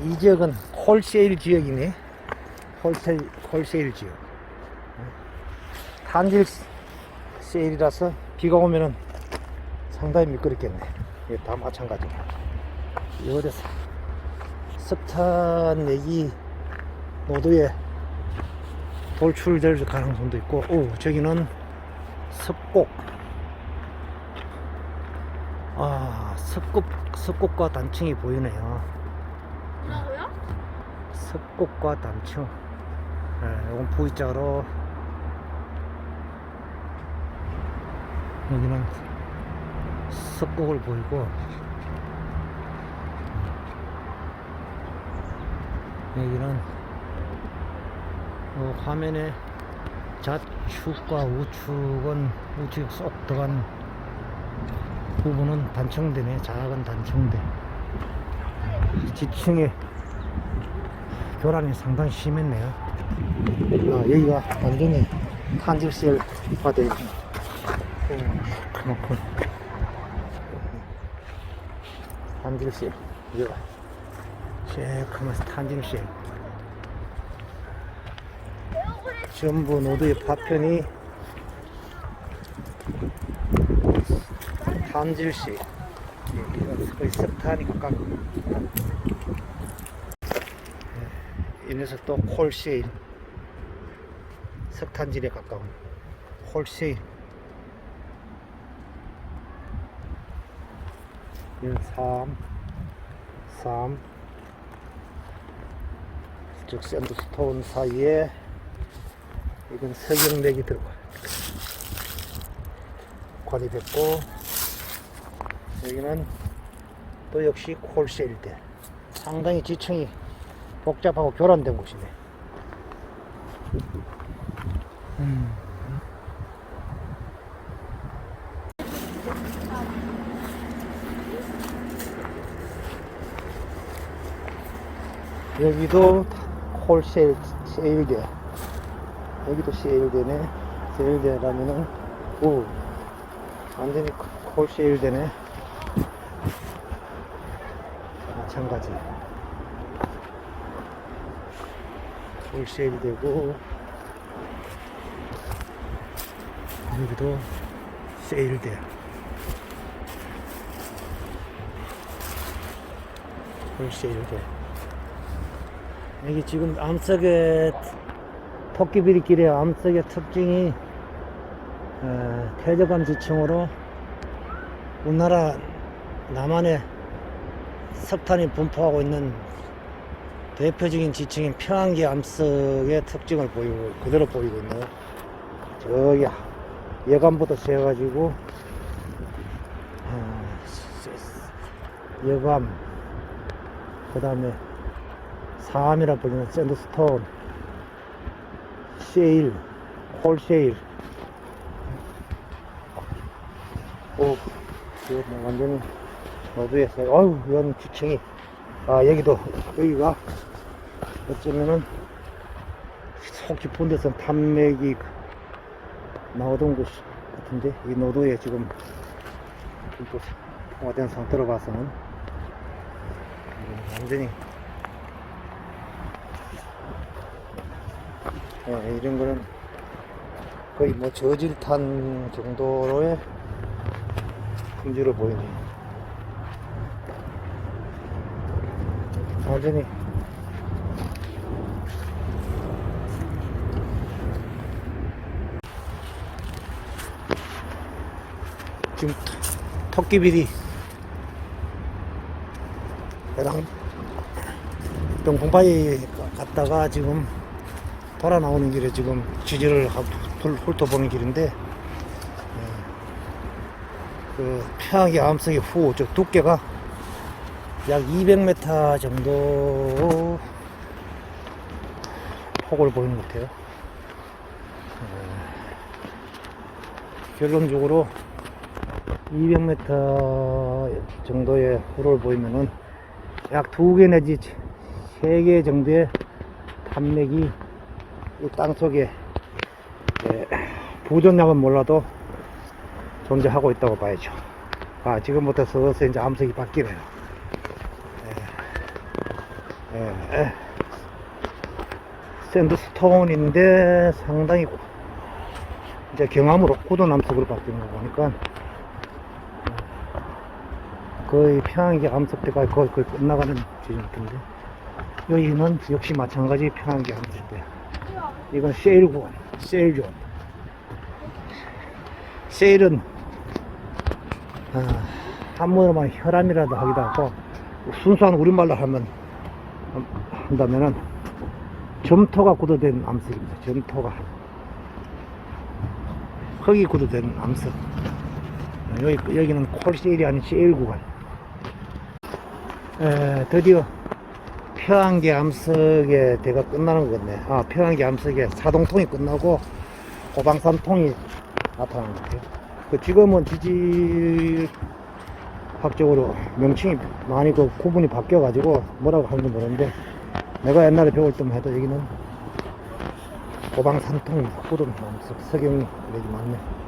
이 지역은 홀세일 지역이네. 홀세일, 홀세일 지역. 탄질 세일이라서 비가 오면은 상당히 미끄럽겠네. 이게 다 마찬가지고. 이거에 석탄 내기 노도에 돌출될 가능성도 있고, 오, 저기는 습곡. 아, 습곡, 습곡과 단층이 보이네요. 습곡과 단층. 예, 이건 V자로. 여기는 습곡을 보이고. 여기는 어, 화면에 좌측과 우측은 우측 쏙 들어간 부분은 단층대네. 작은 단층대. 지층에 교란이 상당히 심했네요. 아, 여기가 완전히 탄질셀화 되어 있네 음, 탄질셀 여기가. 새카면서 탄질셀 전부 노드의 파편이 탄질셀 석탄이 가까운 이 녀석도 콜세일 석탄질에 가까운 콜세일. 이건 3 3 즉 샌드스톤 사이에 이건 석영맥이 들어가. 관리됐고 여기는 또 역시 콜세일대. 상당히 지층이 복잡하고 교란된 곳이네. 음. 여기도 홀세일 세일대. 여기도 세일대네. 세일대라면은 오 완전히 홀세일대네. 마찬가지. 홀세일이 되고 여기도 세일돼 홀세일돼 여기 지금 암석의 토끼비리길의 암석의 특징이 어, 태저감 지층으로 우리나라 남한에 석탄이 분포하고 있는 대표적인 지층인 평안기 암석의 특징을 보이고 그대로 보이고 있네요. 저기 예감부터 세가지고 아, 예감 그 다음에 사암이라 불리는 샌드스톤 셰일 콜셰일 오 이거 뭐 완전히 어두에서 어휴 이건 지층이 아 여기도 여기가 어쩌면은 속 깊은 데서 탄맥이 나오던 곳 같은데 이 노도에 지금 또 통화된 상태로 봐서는 음, 완전히 예, 이런 거는 거의 뭐 저질탄 정도로의 품질을 보이네요. 완전히. 지금 토- 토끼비리. 랑 병풍바위 갔다가 지금 돌아 나오는 길에 지금 지지를 훑어보는 길인데 예, 그 평양의 암석의 후, 저 두께가 약 200m 정도 폭을 보이는 것 같아요. 어, 결론적으로 200m 정도의 호를 보이면은 약 두 개 내지 세 개 정도의 탄맥이 이땅 속에 예, 보존량은 몰라도 존재하고 있다고 봐야죠. 아, 지금부터 서서 이제 암석이 바뀌네요. 예, 샌드스톤인데 상당히 이제 경암으로 고도 남석으로 바뀐 거 보니까 거의 평양계 암석대가 거의, 거의 끝나가는 지점 같은데 여기는 역시 마찬가지 평양계 암석대. 이건 세일 구간 세일 존. 세일은 아, 한문으로만 혈암이라도 하기도 하고 순수한 우리말로 하면 한다면은 점토가 굳어된 암석입니다. 점토가 흙이 굳어된 암석. 여기 여기는 콜세일이 아닌 세일 구간. 에, 드디어 평안계 암석의 대가 끝나는 것 같네. 아, 평안계 암석의 사동통이 끝나고 고방산통이 나타나는 것 같아요. 그 지금은 지질 학적으로 명칭이 많이 그 구분이 바뀌어가지고 뭐라고 하는지 모르는데 내가 옛날에 배울 때만 해도 여기는 고방산통 구름 석영이 여기 많네.